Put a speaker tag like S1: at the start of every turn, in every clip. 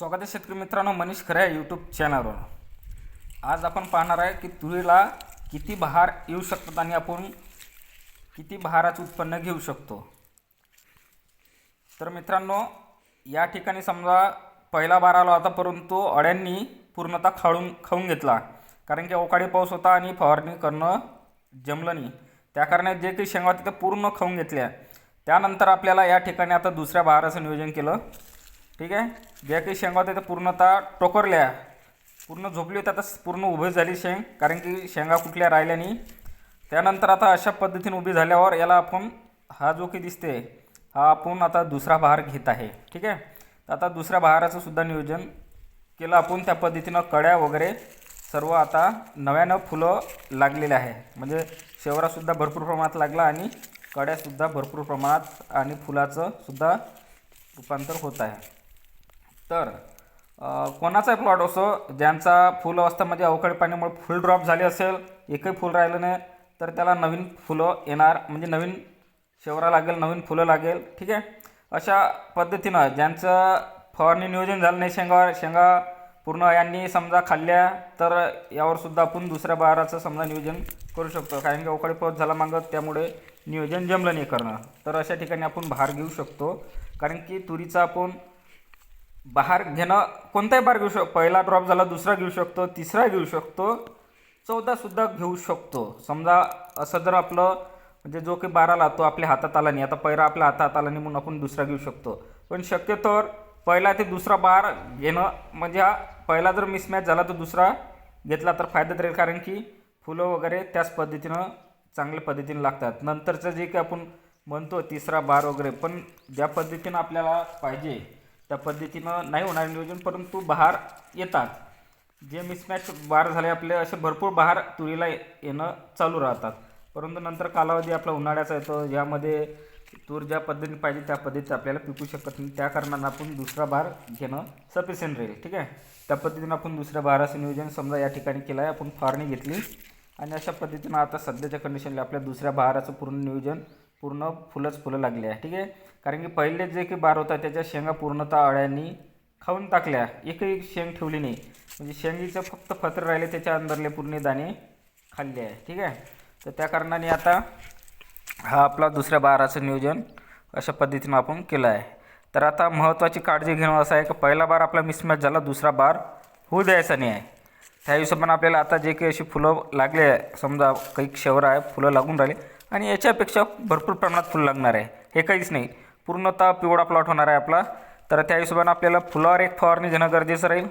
S1: स्वागत आहे शेतकरी मित्रांनो मनीष खरे यूट्यूब चॅनलवर आज आपण पाहणार आहे की तुरीला किती बहार येऊ शकतात आणि आपण किती बहाराचं उत्पन्न घेऊ शकतो. तर मित्रांनो या ठिकाणी समजा पहिला बहार आला होता परंतु अड्यांनी पूर्णतः खाळून खाऊन घेतला. कारण की अवकाळी पाऊस होता आणि फवारणी करणं जमलं नाही. त्या कारणात जे काही शेंगा होते त्या पूर्ण खाऊन घेतल्या. त्यानंतर आपल्याला या ठिकाणी आता दुसऱ्या बहाराचं नियोजन केलं. ठीक आहे? ज्या काही शेंगा होत्या त्या पूर्णतः टोकरल्या. पूर्ण झोपली होती आता पूर्ण उभी झाली शेंग कारण की शेंगा कुठल्या राहिल्या नाही. त्यानंतर आता अशा पद्धतीने उभी झाल्यावर याला आपण हा जो काही दिसते हा आपण आता दुसरा बहार घेत आहे. ठीक आहे? तर आता दुसऱ्या बहाराचं सुद्धा नियोजन केलं आपण त्या पद्धतीनं कड्या वगैरे सर्व आता नव्यानं फुलं लागलेले आहे. म्हणजे शेवरासुद्धा भरपूर प्रमाणात लागला आणि कड्यासुद्धा भरपूर प्रमाणात आणि फुलाचं सुद्धा रूपांतर होत आहे. तर कोणाचाही प्लॉट असो ज्यांचा फुल अवस्थामध्ये अवकाळी पाण्यामुळे फुल ड्रॉप झाले असेल एकही फुल राहिलं नाही तर त्याला नवीन फुलं येणार म्हणजे नवीन शेवरा लागेल नवीन फुलं लागेल ठीक आहे? अशा पद्धतीनं ज्यांचं फवारणी नियोजन झालं नाही शेंगा शेंगा पूर्ण यांनी समजा खाल्ल्या तर यावर सुद्धा आपण दुसऱ्या बहाराचं समजा नियोजन करू शकतो. कारण की अवकाळी पाऊस झाला मागत त्यामुळे नियोजन जमलं नाही करणं. तर अशा ठिकाणी आपण भार घेऊ शकतो. कारण की तुरीचा आपण बहार घेणं कोणताही बार घेऊ शकतो. पहिला ड्रॉप झाला दुसरा घेऊ शकतो तिसरा घेऊ शकतो चौदासुद्धा घेऊ शकतो. समजा असं जर आपलं म्हणजे जो काही बारा लागतो तो आपल्या हातात आला नाही. आता पहिला आपल्या हातात आला नाही म्हणून आपण दुसरा घेऊ शकतो. पण शक्यतोवर पहिला ते दुसरा बार घेणं म्हणजे हा पहिला जर मिसमॅच झाला तर दुसरा घेतला तर फायद्यात राहील कारण की फुलं वगैरे त्याच पद्धतीनं चांगल्या पद्धतीने लागतात. नंतरचं जे काही आपण म्हणतो तिसरा बार वगैरे पण ज्या पद्धतीनं आपल्याला पाहिजे त्या पद्धतीनं नाही होणार नियोजन परंतु बहार येतात. जे मिसमॅच बार झाले आपले असे भरपूर बहार तुरीला येणं चालू राहतात. परंतु नंतर कालावधी आपला उन्हाळ्याचा येतो यामध्ये तूर ज्या पद्धतीने पाहिजे त्या पद्धतीत आपल्याला पिकू शकत नाही. त्या कारणानं आपण दुसरा बार घेणं सफिशियंट राहील ठीक आहे? त्या पद्धतीनं आपण दुसऱ्या बाराचं नियोजन समजा या ठिकाणी केलं आहे आपण फारणी घेतली. आणि अशा पद्धतीनं आता सध्याच्या कंडिशनला आपल्या दुसऱ्या बहाराचं पूर्ण नियोजन पूर्ण फुलंच फुलं लागली आहे. ठीक आहे? कारण की पहिले जे काही बार होता त्याच्या शेंगा पूर्णतः अळ्यांनी खाऊन टाकल्या. एकही शेंग ठेवली नाही. म्हणजे शेंगीचं फक्त फत्र राहिले त्याच्या अंदरले पूर्ण दाणे खाल्ले आहे. ठीक आहे? तर त्या कारणाने आता हा आपला दुसऱ्या बाराचं नियोजन अशा पद्धतीनं आपण केलं आहे. तर आता महत्त्वाची काळजी घेणं असं आहे की पहिला बार आपला मिसमॅच झाला दुसरा बार होऊ द्यायचा नाही आहे. त्या हिशोबाने आपल्याला आता जे काही अशी फुलं लागले आहे समजा काही शहर आहे फुलं लागून राहिले आणि याच्यापेक्षा भरपूर प्रमाणात फुलं लागणार आहे. हे काहीच नाही. पूर्णतः पिवळा प्लॉट होणार आहे आपला. तर त्या हिशोबानं आपल्याला फुलावर एक फवारणी घेणं गरजेचं राहील.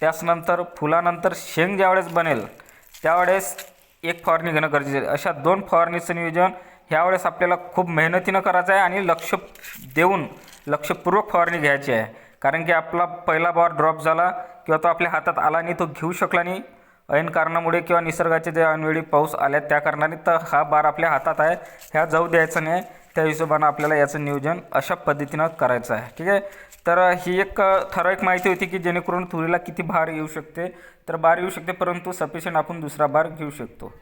S1: त्याचनंतर फुलानंतर शेंग ज्यावेळेस बनेल त्यावेळेस एक फवारणी घेणं गरजेचं आहे. अशा दोन फवारणीचं नियोजन ह्यावेळेस आपल्याला खूप मेहनतीनं करायचं आहे आणि लक्ष देऊन लक्षपूर्वक फवारणी घ्यायची आहे. कारण की आपला पहिला बॉर ड्रॉप झाला किंवा तो आपल्या हातात आला नाही तो घेऊ शकला नाही. ऐन कारणामुळे किंवा निसर्गाचे जे अनवेळी पाऊस आल्या त्या कारणाने तर हा बार आपल्या हातात आहे. ह्या जाऊ द्यायचा नाही. त्या हिशोबानं आपल्याला याचं नियोजन अशा पद्धतीनं करायचं आहे. ठीक आहे? तर ही एक ठराविक माहिती होती की जेणेकरून तुरीला किती भार येऊ शकते. तर बार येऊ शकते परंतु सफिशियंट आपण दुसरा बार घेऊ शकतो.